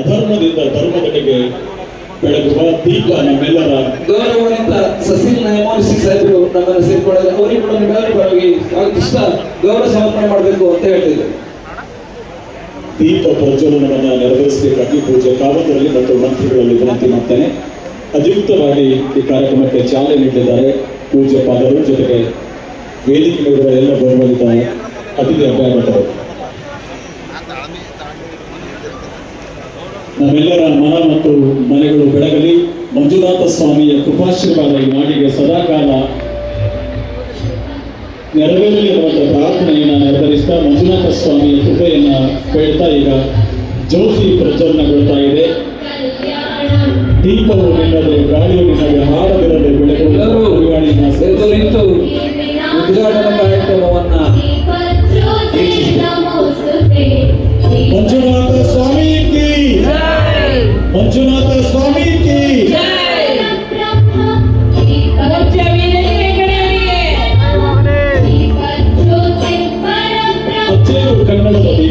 ಅಧರ್ಮದಿಂದ ಧರ್ಮದೆಡೆಗೆ ಬೆಳಗುವ ದೀಪ ನಮ್ಮೆಲ್ಲರ ಗೌರವಾನ್ವಿತ ಸಸಿಲ್ ನಯಮೋನಿಸಿ ಸಾಹೇಬರು ನಮ್ಮನ್ನು ಸೇರ್ಕೊಳ್ಳಿ ಅವರಿಗೆ ಕೂಡ ನಿಮ್ಮೆಲ್ಲರ ಪರವಾಗಿ ಇಷ್ಟ ಗೌರವ ಸಮರ್ಪಣೆ ಮಾಡಬೇಕು ಅಂತ ಹೇಳ್ತಿದ್ರು ದೀಪ ಪ್ರಜ್ವಲನವನ್ನು ನೆರವೇರಿಸಬೇಕಾಗಿ ಪೂಜೆ ಕಾವತರಲ್ಲಿ ಮತ್ತು ಮಂತ್ರಿಗಳಲ್ಲಿ ವಿನಂತಿ ಮಾಡ್ತೇನೆ. ಅಧಿಯುಕ್ತವಾಗಿ ಈ ಕಾರ್ಯಕ್ರಮಕ್ಕೆ ಚಾಲನೆ ನೀಡಿದ್ದಾರೆ ಪೂಜೆ ಪಾದರು ಜೊತೆಗೆ ವೇದಿಕೆ ಎಲ್ಲ ಗೌರವಿತ ಅತಿಥಿ ಅಭ್ಯಾಗತರು. ನಮ್ಮೆಲ್ಲರ ಮನ ಮತ್ತು ಮನೆಗಳು ಬೆಳಗಲಿ. ಮಂಜುನಾಥ ಸ್ವಾಮಿಯ ಕೃಪಾಶೀರ್ವಾದ ಈ ನಾಡಿಗೆ ಸದಾಕಾಲ ನೆರವೇರಲಿ ಅನ್ನುವಂಥ ಪ್ರಾರ್ಥನೆಯನ್ನು ನೆರವೇರಿಸ್ತಾ ಮಂಜುನಾಥ ಸ್ವಾಮಿಯ ಕೃಪೆಯನ್ನ ಬೇಡ್ತಾ ಈಗ ಜ್ಯೋತಿ ಪ್ರಜ್ವಲನಗೊಳ್ತಾ ಇದೆ. ದೀಪವು ನಿಲ್ಲದೆ ಗಾಳಿಯು ನಿಲ್ಲದೆ ಹಾಡದಿರದೆ ಬೆಳಕು ಉದ್ಘಾಟನಾ ಕಾರ್ಯಕ್ರಮವನ್ನು ಮಂಜುನಾಥ ಸ್ವಾಮಿ.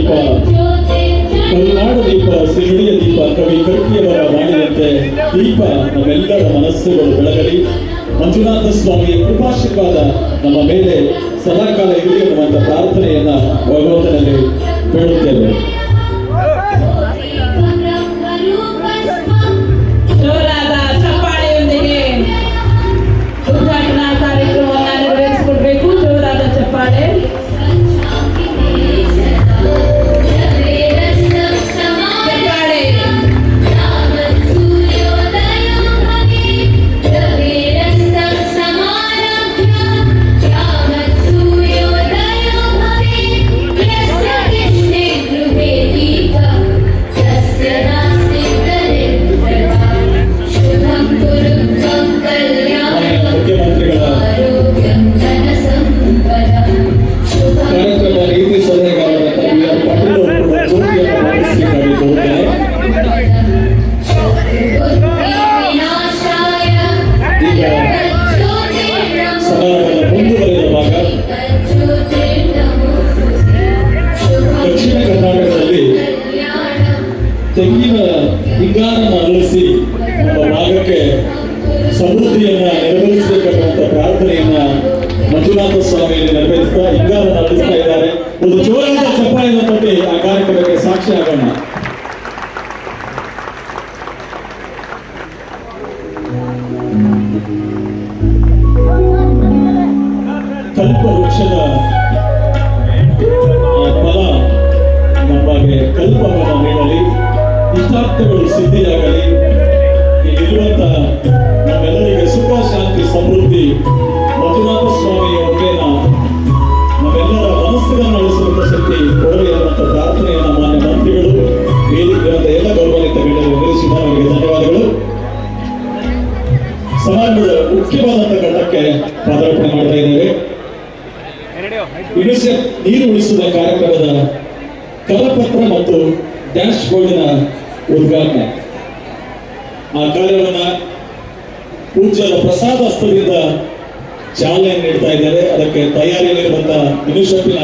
ದೀಪ ಕರುನಾಡ ದೀಪ ಸಿರುಡಿಯ ದೀಪ ಕವಿ ಕರ್ಕಿಯವರ ಮಾಡಿದಂತೆ ದೀಪ, ನಮ್ಮೆಲ್ಲರ ಮನಸ್ಸುಗಳು ಬೆಳಗಲಿ. ಮಂಜುನಾಥ ಸ್ವಾಮಿಯ ಕೃಪಾಶೀರ್ವಾದ ನಮ್ಮ ಮೇಲೆ ಸದಾಕಾಲ ಇರಲಿ ಅನ್ನುವಂಥ ಪ್ರಾರ್ಥನೆಯನ್ನ ಭಗವಂತನಲ್ಲಿ ಬೇಡುತ್ತೇವೆ ಅರಳಿಸಿ ನಮ್ಮ ಭಾಗಕ್ಕೆ ಸಮೃದ್ಧಿಯನ್ನ ನೆರವೇರಿಸಬೇಕನ್ನುವಂಥ ಪ್ರಾರ್ಥನೆಯನ್ನ ಮಂಜುನಾಥ ಸ್ವಾಮಿಯಲ್ಲಿ ನೆರವೇರಿಸ್ತಾ ಇಂಗಾರ ನಡೆಸ್ತಾ ಇದ್ದಾರೆ. ಒಂದು ಜೋರಾದ ಚಪ್ಪಾಳೆಯನ್ನು ಬಗ್ಗೆ ಆ ಕಾರ್ಯಕ್ರಮಕ್ಕೆ ಸಾಕ್ಷಿ ಆಗೋಣ. ಆ ಕಾರ್ಯವನ್ನ ಪೂಜ್ಯರ ಪ್ರಸಾದ ಹಸ್ತದಿಂದ ಚಾಲನೆ ನೀಡ್ತಾ ಇದ್ದಾರೆ. ಅದಕ್ಕೆ ತಯಾರಿಯಲ್ಲಿರುವಂತ ಯುನಿಸೆಫಿನ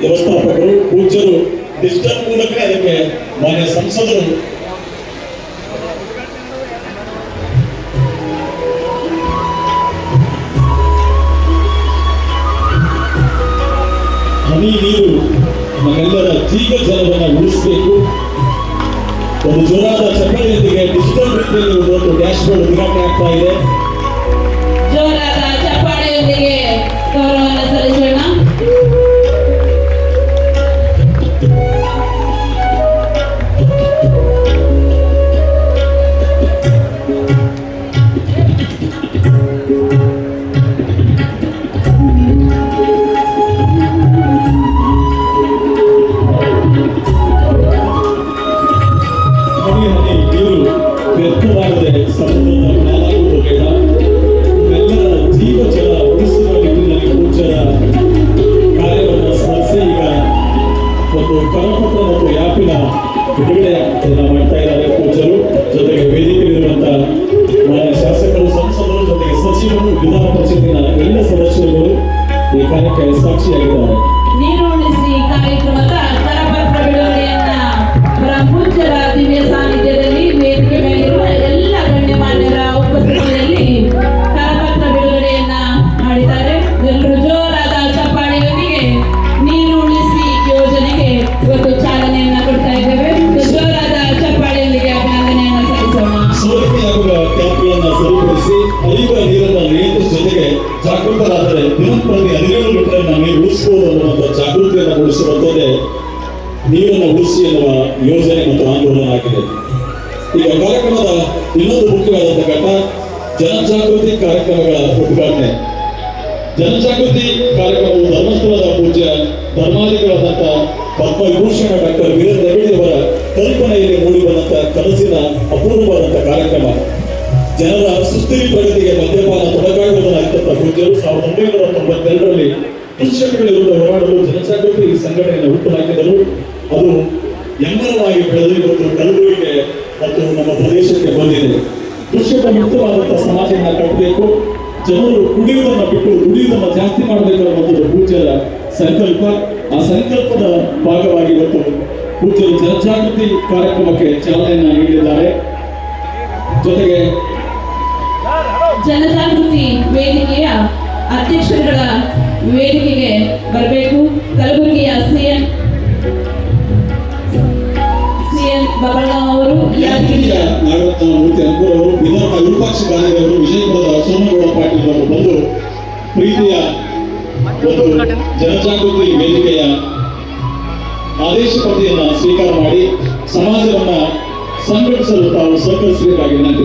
ವ್ಯವಸ್ಥಾಪಕರು, ಪೂಜ್ಯರು ಡಿಜಿಟಲ್ ಮೂಲಕವೇ ಅದಕ್ಕೆ ಮಾನ್ಯ ಸಂಸದರು. ಹನಿ ನೀರು ನಮ್ಮೆಲ್ಲರ ಜೀವ ಜಲವನ್ನು ಉಳಿಸಬೇಕು. ಒಂದು ಜೋರಾದ ಚಪ್ಪಲಿಯೊಂದಿಗೆ ಡಿಜಿಟಲ್ ರೀತಿಯಲ್ಲಿ ಒಂದು ಡ್ಯಾಶ್ ಬೋರ್ಡ್ ಉದ್ಘಾಟನೆ ಆಗ್ತಾ ಇದೆ. ಜೋರಾದ ಚಪ್ಪಾಳೆಯೊಂದಿಗೆ ಗೌರವವನ್ನು ಸಲ್ಲಿಸೋಣ. say ಇನ್ನೊಂದು ಮುಖ್ಯವಾದಂತಹ ಘಟ್ಟ ಜನಜಾಗೃತಿ ಕಾರ್ಯಕ್ರಮಗಳ ಉದ್ಘಾಟನೆ ಜನಜಾಗೃತಿ ಕಾರ್ಯಕ್ರಮವು ಧರ್ಮಸ್ಥಳದ ಪೂಜ್ಯ ಧರ್ಮಾಧಿಗಳಾದಂಥ ಪದ್ಮವಿಭೂಷಣ ಡಾಕ್ಟರ್ ವೀರೇಂದ್ರ ಅವರ ಕಲ್ಪನೆಯಲ್ಲಿ ಮೂಡಿಬಂದಂತ ಕನಸಿನ ಅಪೂರ್ವವಾದಂತ ಕಾರ್ಯಕ್ರಮ. ಜನರ ಸುಸ್ಥಿರ ಪ್ರಗತಿಗೆ ಮದ್ಯಪಾನ ತೊಡಕಾಗುವುದನ್ನಾಗಿದ್ದಂತ ಪೂಜ್ಯರು ಸಾವಿರದ ಒಂಬೈನೂರ ತೊಂಬತ್ತೆರಡರಲ್ಲಿ ದುಶ್ಚಟಗಳ ವಿರುದ್ಧ ಹೋರಾಡಲು ಜನಜಾಗೃತಿ ಸಂಘಟನೆಯನ್ನು ಹುಟ್ಟುಹಾಕಿದರು ಅದು ಎಮ್ಮರವಾಗಿ ಬೆಳೆದು ಇವತ್ತು ಮತ್ತು ನಮ್ಮ ಪ್ರದೇಶಕ್ಕೆ ಬಂದಿದೆ. ಕೃಷಿಕ ಮುಕ್ತವಾದಂತಹ ಸಮಾಜವನ್ನ ಕಟ್ಟಬೇಕು. ಜನರು ಕುಡಿಯುವುದನ್ನು ಬಿಟ್ಟು ದುಡಿಯುವುದನ್ನು ಜಾಸ್ತಿ ಮಾಡಬೇಕು ಅನ್ನೋದು ಪೂಜ್ಯರ ಸಂಕಲ್ಪ. ಆ ಸಂಕಲ್ಪದ ಭಾಗವಾಗಿ ಇವತ್ತು ಪೂಜ್ಯರು ಜನಜಾಗೃತಿ ಕಾರ್ಯಕ್ರಮಕ್ಕೆ ಚಾಲನೆಯನ್ನ ನೀಡಿದ್ದಾರೆ. ಜೊತೆಗೆ ಜನಜಾಗೃತಿ ವೇದಿಕೆಯ ಅಧ್ಯಕ್ಷರುಗಳ ವೇದಿಕೆಗೆ ಬರಬೇಕು. ಕಲಬುರಗಿಯ ಸಿಎಂ ಅವರು ಯಾದಗಿರಿಯ ನಾಗರತ್ನ ಮೂರ್ತಿ ಅಂಕೂರ್ ಅವರು ವಿಧಾನ ವಿರೂಪಾಕ್ಷ ಗಾಂಧಿ ಅವರು ವಿಜಯಪುರದ ಸೋಮಗೌಡ ಪಾಟೀಲ್ ಅವರು ಬಂದು ಪ್ರೀತಿಯ ಒಂದು ಜನಜಾಗೃತಿ ವೇದಿಕೆಯ ಸ್ವೀಕಾರ ಮಾಡಿ ಸಮಾಜವನ್ನ ಸಂಘಟಿಸಲು ತಾವು ಸಹಕರಿಸಬೇಕಾಗಿ ವಿನಂತಿ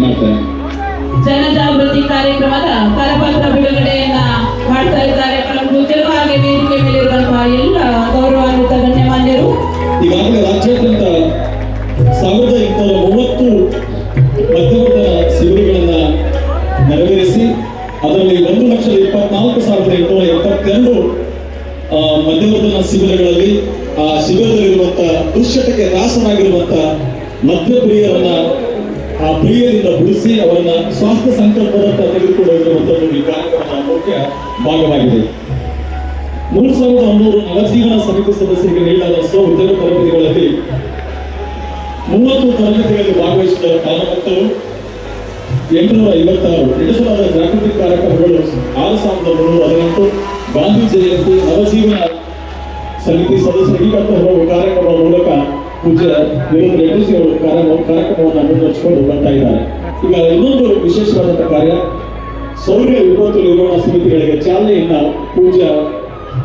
ಜನಜಾಗೃತಿ ಕಾರ್ಯಕ್ರಮದ ಕರಪತ್ರ ಬಿಡುಗಡೆಯನ್ನ ಮಾಡ್ತಾ ಇದ್ದಾರೆ. ಹಾಗೆ ವೇದಿಕೆ ಮೇಲಿರುವಂತಹ ಎಲ್ಲ ಗೌರವಾನ್ವಿತ ಗಣ್ಯಮಾನ್ಯರು. ಈಗಾಗಲೇ ರಾಜ್ಯಾದ್ಯಂತ ಸಾವಿರದ ಎಂಟುನೂರ ಮೂವತ್ತು ಮಧ್ಯವರ್ಗದ ಶಿಬಿರಗಳನ್ನ ನೆರವೇರಿಸಿ ಅದರಲ್ಲಿ ಒಂದು ಲಕ್ಷದ ಇಪ್ಪತ್ನಾಲ್ಕು ಸಾವಿರದ ಎಂಟುನೂರ ಎಪ್ಪತ್ತೆರಡು ಆ, ಶಿಬಿರಗಳಲ್ಲಿ ಆ ಶಿಬಿರದಲ್ಲಿರುವಂತ ದುಶ್ಚಟಕ್ಕೆ ಮಧ್ಯ ಮದ್ಯಪ್ರಿಯರನ್ನ ಆ ಪ್ರಿಯರಿಂದ ಬಿಡಿಸಿ ಅವರನ್ನ ಸ್ವಾಸ್ಥ್ಯ ಸಂಕಲ್ಪದತ್ತ ತೆಗೆದುಕೊಂಡು ಈ ಕಾರ್ಯಕ್ರಮದ ಮುಖ್ಯ ಭಾಗವಾಗಿದೆ. ಮೂರು ಸಾವಿರದ ಒಂಬೈನೂರು ನವಜೀವನ ಸಮಿತಿ ಸದಸ್ಯರಿಗೆ ನೀಡಲಾದ ಸ್ವ ಉದ್ಯೋಗ ತರಬೇತಿಗಳಲ್ಲಿ ಮೂವತ್ತು ತರಗತಿಗಳಲ್ಲಿ ಭಾಗವಹಿಸಿದ ಕಾಲಮಕ್ಕಳು ಎಂಟುನೂರ ಐವತ್ತಾರು ನಡೆಸಲಾದ ಜಾಗೃತಿ ಕಾರ್ಯಕ್ರಮಗಳು ಆರು ಸಾವಿರದ ಮುನ್ನೂರ ಹದಿನೆಂಟು, ಗಾಂಧಿ ಜಯಂತಿ, ನವಜೀವನ ಸಮಿತಿ ಸದಸ್ಯರಿಗೆ ಹೋಗುವ ಕಾರ್ಯಕ್ರಮದ ಮೂಲಕ ಪೂಜ್ಯ ವೀರೇಂದ್ರ ಹೆಗ್ಗಡೆ ಅವರು ಕಾರ್ಯ ಕಾರ್ಯಕ್ರಮವನ್ನು ಮುಂದುವರಿಸಿಕೊಂಡು ಬರ್ತಾ ಇದ್ದಾರೆ. ಈಗ ಇನ್ನೊಂದು ವಿಶೇಷವಾದಂತಹ ಕಾರ್ಯ, ಸೌರ್ಯ ವಿಪತ್ತು ನಿರ್ವಹಣಾ ಸಮಿತಿಗಳಿಗೆ ಚಾಲನೆಯಿಂದ ಪೂಜ್ಯ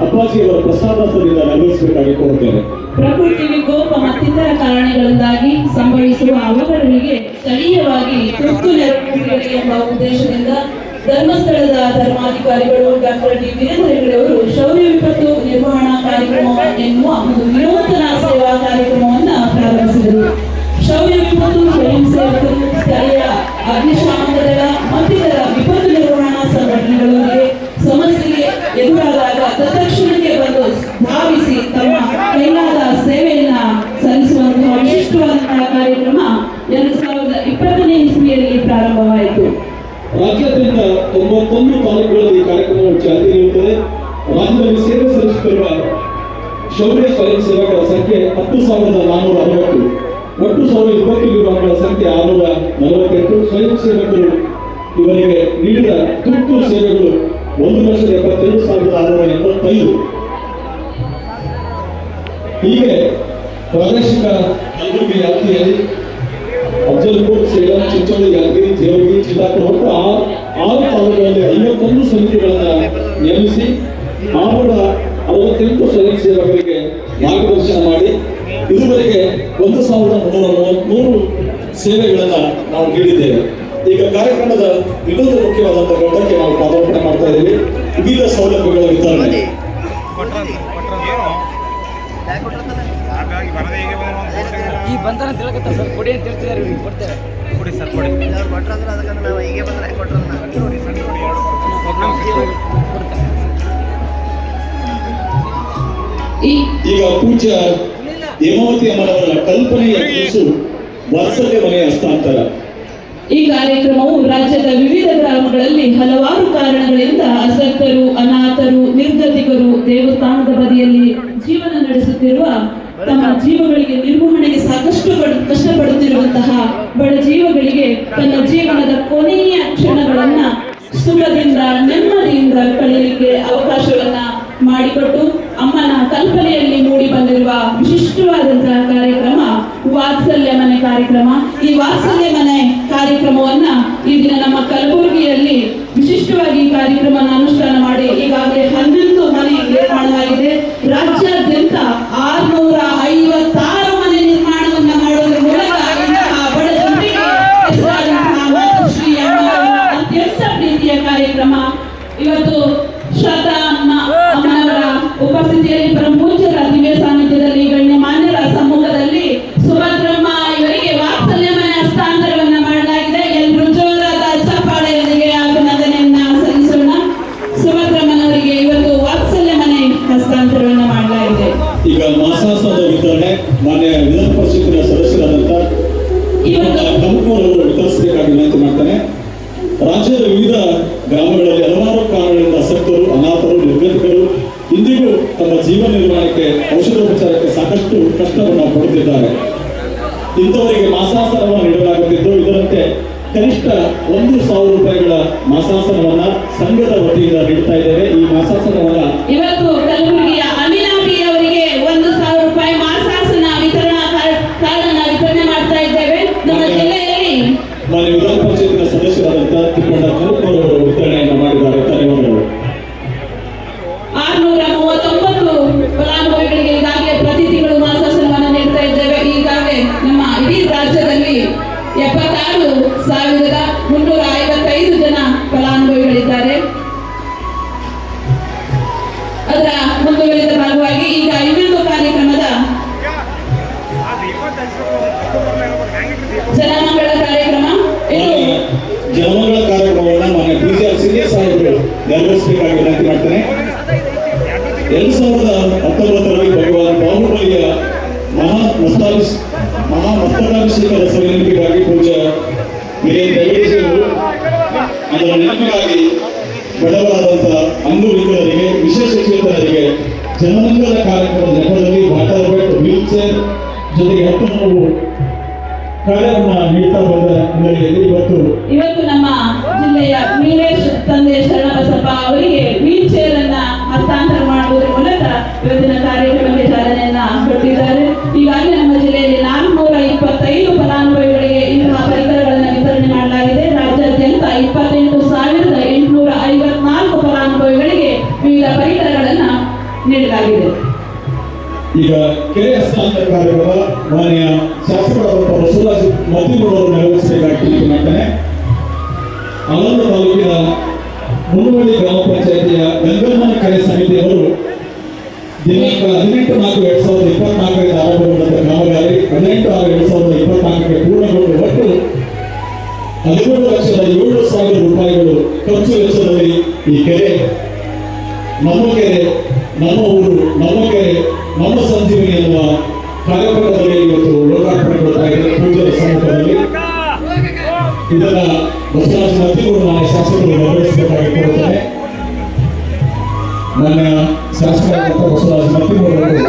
ಅಪ್ಪಾಜಿಯವರ ಪ್ರಸಾದಾಸದಿಂದ ನೆರವೇರಿಸಬೇಕಾಗಿ ಕೋರುತ್ತೇನೆ. ಪ್ರಕೃತಿ ವಿಕೋಪ ಮತ್ತಿತರ ಕಾರಣಗಳಿಂದಾಗಿ ಸಂಭವಿಸುವ ಅವಘಡಗಳಿಗೆ ಸ್ಥಳೀಯವಾಗಿ ತುರ್ತು ನೆರವು ಎಂಬ ಉದ್ದೇಶದಿಂದ ಧರ್ಮಸ್ಥಳದ ಧರ್ಮಾಧಿಕಾರಿಗಳು ಡಾಕ್ಟರ್ ಡಿ ವೀರೇಂದ್ರ ಹೆಗಡೆ ಅವರು ಶೌರ್ಯ ವಿಪತ್ತು ನಿರ್ವಹಣಾ ಕಾರ್ಯಕ್ರಮ ಎನ್ನುವ ಒಂದು ವಿನೂತನ ಸೇವಾ ಕಾರ್ಯಕ್ರಮವನ್ನು ಪ್ರಾರಂಭಿಸಿದರು. ಶೌರ್ಯ ವಿಪತ್ತು, ಸ್ವಯಂ ಸೇವಕರು, ಸ್ಥಳೀಯ ಅಗ್ನಿಶಾಮಕ ದಳ ಮತ್ತಿತರ ವಿಪತ್ತು ನಿರ್ವಹಣಾ ಸಂಘಟನೆಗಳೊಂದಿಗೆ ಸಮಸ್ಯೆಗೆ ಎದುರಾದಾಗ ಇಸ್ವಿಯಲ್ಲಿ ಪ್ರಾರಂಭವಾಯಿತು. ರಾಜ್ಯಾದ್ಯಂತ ತೊಂಬತ್ತೊಂದು ತಾಲೂಕುಗಳಲ್ಲಿ ಈ ಕಾರ್ಯಕ್ರಮವು ಚಾಲ್ತಿಯಲ್ಲಿರುತ್ತದೆ ರಾಜ್ಯದಲ್ಲಿ ಸೇವೆ ಸಲ್ಲಿಸುತ್ತಿರುವ ಶೌರ್ಯ ಸ್ವಯಂ ಸೇವಕರ ಸಂಖ್ಯೆ ಹತ್ತು ಸಾವಿರದ ನಾನ್ನೂರ ಅರವತ್ತು. ಒಟ್ಟು ಸಾವಿರದ ಇಪ್ಪತ್ತು ವಿಭಾಗಗಳ ಸಂಖ್ಯೆ ಆರುನೂರ ನಲವತ್ತೆಂಟು. ಸ್ವಯಂ ಸೇವಕರು ಇವರಿಗೆ ನೀಡಿದ ತುರ್ತು ಸೇವೆಗಳು ಒಂದು ಲಕ್ಷದ ಎಪ್ಪತ್ತೆರಡು ಸಾವಿರದ ಆರುನೂರ ಎಂಬತ್ತೈದು ಹೀಗೆ ಪ್ರಾದೇಶಿಕ ಕಲಬುರಗಿ ವ್ಯಾಪ್ತಿಯಲ್ಲಿ ಅಫಜಲ್ಪುರ್ ಸೇಲಂ ಚಿಂಚೋಳಿ ಯಾದಗಿರಿ ಜೇವರ್ಗಿ ಚಿತ್ತಾಪುರ ಒಟ್ಟು ಆರು ಆರು ತಾಲೂಕುಗಳಲ್ಲಿ ಐವತ್ತೊಂದು ಸಮಿತಿಗಳನ್ನ ನೇಮಿಸಿ ಆರುನೂರ ಅರವತ್ತೆಂಟು ಸ್ವಯಂ ಸೇವಕರಿಗೆ ಮಾರ್ಗದರ್ಶನ ಮಾಡಿ ಇದುವರೆಗೆ ಒಂದು ಸಾವಿರದ ಮುನ್ನೂರ ಮೂವತ್ಮೂರು ಸೇವೆಗಳನ್ನು ನಾವು ನೀಡಿದ್ದೇವೆ. ಈಗ ಕಾರ್ಯಕ್ರಮದ ಇನ್ನೊಂದು ಮುಖ್ಯವಾದಂತಹ ಘಟ್ಟಕ್ಕೆ ನಾವು ಪಾದಾರ್ಪಣೆ ಮಾಡ್ತಾ ಇದ್ದೀವಿ. ವಿವಿಧ ಸೌಲಭ್ಯಗಳ ವಿತರಣೆ. ಹಾಗಾಗಿ ಬರದೇ ಹೇಗೆ ಬಂದ್ರೆ ಈ ಬಂಧನ ತಿಳ್ಕತ್ತ ಸರ್? ಕೊಡಿ ಅಂತ ಹೇಳ್ತಿದ್ದಾರೆ ಇವ್ರಿಗೆ. ಕೊಡ್ತಾರೆ ಕೊಡಿ ಸರ್ ಕೊಡಿ. ಅವ್ರು ಕೊಟ್ರಂದ್ರೆ ಅದಕ್ಕೆ ನಾವು ಹೀಗೆ ಬಂದ್ರೆ ಕೊಟ್ರನ್ನ ನೋಡಿ ಕೊಡಿ ಎರಡು ಈಗ ಪೂಜ್ಯ ಹೇಮಾವತಿ ಅಮ್ಮನವರ ಕಲ್ಪನೆಯ ಕೂಸು ವಾತ್ಸಲ್ಯ ಮನೆಯ ಹಸ್ತಾಂತರ. ಈ ಕಾರ್ಯಕ್ರಮವು ರಾಜ್ಯದ ವಿವಿಧ ಗ್ರಾಮಗಳಲ್ಲಿ ಹಲವಾರು ಕಾರಣಗಳಿಂದ ಅಸಕ್ತರು ಅನಾಥರು ನಿರ್ಗತಿಕರು ದೇವಸ್ಥಾನದ ಬದಿಯಲ್ಲಿ ಜೀವನ ನಡೆಸುತ್ತಿರುವ ತಮ್ಮ ಜೀವಗಳಿಗೆ ನಿರ್ವಹಣೆಗೆ ಸಾಕಷ್ಟು ಪಡ್- ಕಷ್ಟಪಡುತ್ತಿರುವಂತಹ ಬಡ ಜೀವಗಳಿಗೆ ತನ್ನ ಜೀವನದ ಕೊನೆಯ ಕ್ಷಣಗಳನ್ನ ಸುಖದಿಂದ, ನೆಮ್ಮದಿಯಿಂದ ಕಳೆಯಲಿಕ್ಕೆ ಅವಕಾಶವನ್ನ ಮಾಡಿಕೊಟ್ಟು ಅಮ್ಮನ ಕಲ್ಪನೆಯಲ್ಲಿ ಮೂಡಿ ಬಂದಿರುವ ವಿಶಿಷ್ಟವಾದಂತಹ ಕಾರ್ಯಕ್ರಮ ವಾತ್ಸಲ್ಯ ಮನೆ ಕಾರ್ಯಕ್ರಮ. ಈ ವಾತ್ಸಲ್ಯ ಮನೆ ಕಾರ್ಯಕ್ರಮವನ್ನ ಈ ದಿನ ನಮ್ಮ ಕಲಬುರಗಿಯಲ್ಲಿ ವಿಶಿಷ್ಟವಾಗಿ ಈ ಕಾರ್ಯಕ್ರಮನ ಅನುಷ್ಠಾನ ಮಾಡಿ ಈಗಾಗಲೇ ಹನ್ನೊಂದು ಮನೆ ನಿರ್ಮಾಣವಾಗಿದೆ. ರಾಜ್ಯಾದ್ಯಂತ ಆರ್ನೂರ ಐವತ್ತಾರು ಮನೆ ನಿರ್ಮಾಣವನ್ನ ಮಾಡುವ ಮೂಲಕ ಬಡ ಜನರಿಗೆ ಅತ್ಯಂತ ಪ್ರೀತಿಯ ಕಾರ್ಯಕ್ರಮ. ಇವತ್ತು ಶ್ರದ್ಧಾ ಅಮ್ಮ ಉಪಸ್ಥಿತಿಯಲ್ಲಿ ಪರಮೂರ್ಜರ ದಿವ್ಯ ಕಷ್ಟವನ್ನು ಪಡುತ್ತಿದ್ದಾರೆ. ಇಂಥವರಿಗೆ ಮಾಸಾಸನವನ್ನು ನೀಡಲಾಗುತ್ತಿದ್ದು, ಇದರಂತೆ ಕನಿಷ್ಠ ಒಂದು ಸಾವಿರ ರೂಪಾಯಿಗಳ ಮಾಸಾಸನವನ್ನ ಸಂಘದ ವತಿಯಿಂದ ನೀಡ್ತಾ ಇದ್ದೇವೆ. ಈ ಮಾಸಾಸನವನ್ನ ಎರಡು ಸಾವಿರದ ಹತ್ತೊಂಬತ್ತರಲ್ಲಿ ಭಗವಾನ್ ಬಾಹುಬಲಿಯ ಮಹಾ ಮಸ್ತಾಭಿಷ್ ಮಹಾ ಮಸ್ತಕಾಭಿಷೇಕದ ಸವಿನೆನಪಿಗಾಗಿ ಕಾರ್ಯಕ್ರಮ ಮಾನ್ಯ ಶಾಸಕರಾದಂತಹ ಬಸವರಾಜ್ ಮತ್ತಿಗೌಡರು ನೆರವೇರಿಸಬೇಕಾಗಿ ಮಾಡ್ತಾನೆ ಆನಂದ ತಾಲೂಕಿನ ಮುನುವಳ್ಳಿ ಗ್ರಾಮ ಪಂಚಾಯಿತಿಯ ಗಂಗಮ್ಮನ ಕಾರ್ಯ ಸಮಿತಿಯವರು ದಿನಾಂಕ ಹದಿನೆಂಟು ನಾಲ್ಕು ಎರಡ್ ಸಾವಿರದ ಇಪ್ಪತ್ನಾಲ್ಕರಿಂದ ಆರಂಭಗೊಂಡಂತ ಕಾಮಗಾರಿ ಹದಿನೆಂಟು ಆರು ಎರಡ್ ಸಾವಿರದ ಇಪ್ಪತ್ನಾಲ್ಕಕ್ಕೆ ಪೂರ್ಣಗೊಂಡು ಒಟ್ಟು ಹದಿನೇಳು ಲಕ್ಷದ ಏಳು ಸಾವಿರ ರೂಪಾಯಿಗಳು ಖರ್ಚು ವೆಚ್ಚದಲ್ಲಿ ಈ ಕೆರೆ, ನಮ್ಮ ಕೆರೆ, ನಮ್ಮ ಊರು, ನಮ್ಮ ಕೆರೆ, ನಮ್ಮ ಸಂಜೀವಿನಿ ಎನ್ನುವ ಕಾರ್ಯಕ್ರಮದಲ್ಲಿ ಇವತ್ತು ಲೋಕಾರ್ಪಣೆಗೊಳ್ತಾ ಇದೆ ಪೂಜೆಯ ಸಮ್ಮುಖದಲ್ಲಿ. ಇದನ್ನ ಬಸವರಾಜ ಮತ್ತಿಗೌಡ ಮಾನ್ಯ ಶಾಸಕರು ನೆರವೇರಿಸಬೇಕಾಗಿ ಕೋರುತ್ತೇನೆ. ನನ್ನ ಶಾಸಕರಾದಂಥ ಬಸವರಾಜ ಮತ್ತಿಗೌಡರು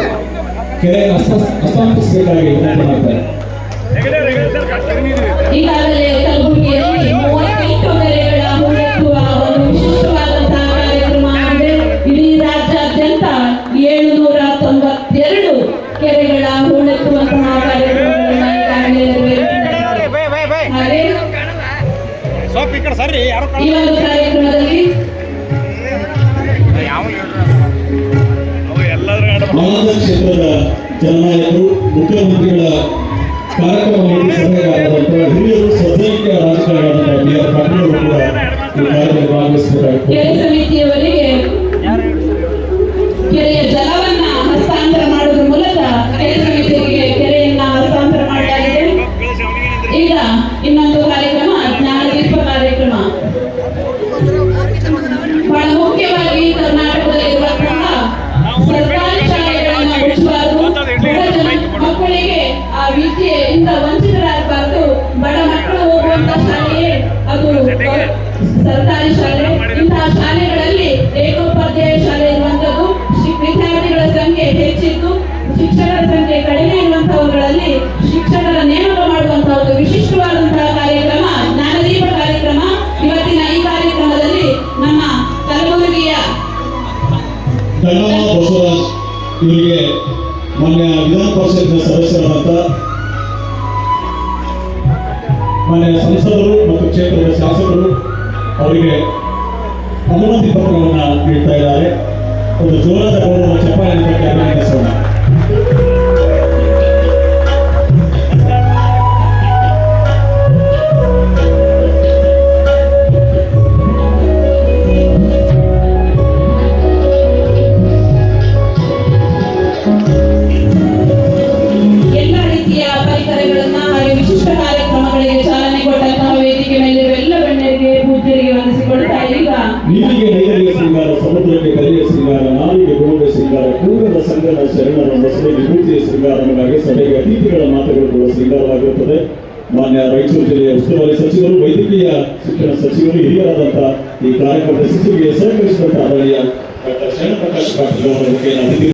ಕೆರೆ ಹಸ್ತ ಹಸ್ತಾಂತರಿಸಬೇಕಾಗಿ ಮಾಡ್ತಾರೆ ಈಗಾಗಲೇ ಕಲಬುರಗಿಯಲ್ಲಿ ಈ ಒಂದು ಕಾರ್ಯಕ್ರಮದಲ್ಲಿ ಯಾವ ಅವು ಎಲ್ಲಾದ್ರೂ ಆನಂದ ಕ್ಷೇತ್ರದ ಜನನಾಯಕರು ಮುಖ್ಯಮಂತ್ರಿಗಳ ಕಾರ್ಯಕ್ರಮದಲ್ಲಿ ನೀತಿ ಸಲಹೆಗಾರರಾದಂಥ ಹಿರಿಯರು ಸದ್ಯಕ್ಕೆ ರಾಜಕಾರಣಿಯಾದಂಥ ಬಿ ಆರ್ ಪಾಟೀಲ್ ಅವರು ಕೂಡ ಈ ಕಾರ್ಯದಲ್ಲಿ ಭಾಗವಹಿಸಬೇಕಾಗಿ ಸಮಿತಿಯವರಿಗೆ ವಿದ್ಯೆಯಿಂದ ವಂಚಿತರಾಗಬಾರದು ಬಡ ಮಕ್ಕಳು ಹೋಗುವಂತ ಶಾಲೆಯೇ ಅದು ಸರ್ಕಾರಿ ಶಾಲೆ. ಇಂತಹ ಶಾಲೆಗಳಲ್ಲಿ ಏಕೋಪಾಧ್ಯಾಯ ಶಾಲೆ ಇರುವಂತದ್ದು ವಿದ್ಯಾರ್ಥಿಗಳ ಸಂಖ್ಯೆ ಹೆಚ್ಚಿದ್ದು ಶಿಕ್ಷಕರ ಸಂಖ್ಯೆ ಕಡಿಮೆ ಇರುವಂತಹವುಗಳಲ್ಲಿ ಶಿಕ್ಷಕರ ನೇಮಕ ಮಾಡುವಂತಹ ಒಂದು ವಿಶಿಷ್ಟವಾದಂತಹ ಕಾರ್ಯಕ್ರಮ ಜ್ಞಾನದೀಪ ಕಾರ್ಯಕ್ರಮ. ಇವತ್ತಿನ ಈ ಕಾರ್ಯಕ್ರಮದಲ್ಲಿ ನಮ್ಮ ಕಲಬುರಗಿಯ ಇವರಿಗೆ ಮಾನ್ಯ ವಿಧಾನ ಪರಿಷತ್ನ ಸದಸ್ಯರಾದಂಥ ಮಾನ್ಯ ಸಂಸದರು ಮತ್ತು ಕ್ಷೇತ್ರದ ಶಾಸಕರು ಅವರಿಗೆ ಅನುಮತಿ ಪತ್ರವನ್ನು ನೀಡ್ತಾ ಇದ್ದಾರೆ. ಒಂದು ಜೋರಾದ ಗೌರವ ಚಪ್ಪಾಳೆ ಅಭಿನಂದಿಸೋಣ ನೀರಿಗೆ ನೈದರಿಗೆ ಸಿಂಗಾರ ಸಮುದ್ರಕ್ಕೆ ಕರೆಯ ಸಿಂಗಾರ ನಾಲಿಗೆ ಗೋಡೆ ಸಿಂಗಾರ ಶೃಂಗಾರ ಕೂಗದ ಸಂಗದ ಶರಣರ ಬಸವ ವಿಭೂತಿಯ ಶೃಂಗಾರವಾಗಿ ಸಭೆಗೆ ಅತಿಥಿಗಳ ಮಾತುಗಳು ಕೂಡ ಶೃಂಗಾರವಾಗಿರುತ್ತದೆ. ಮಾನ್ಯ ರಾಯಚೂರು ಜಿಲ್ಲೆಯ ಉಸ್ತುವಾರಿ ಸಚಿವರು, ವೈದ್ಯಕೀಯ ಶಿಕ್ಷಣ ಸಚಿವರು, ಹಿರಿಯರಾದಂತಹ ಈ ಕಾರ್ಯಕ್ರಮದ ಶಿಶುವಿಗೆ ಸಹಕರಿಸಿದಂತಹ ಡಾಕ್ಟರ್ ಶರಣಪ್ರಕಾಶ್ ಪಾಟೀಲ್ ಅವರ ಬಗ್ಗೆ ಅತಿಥಿ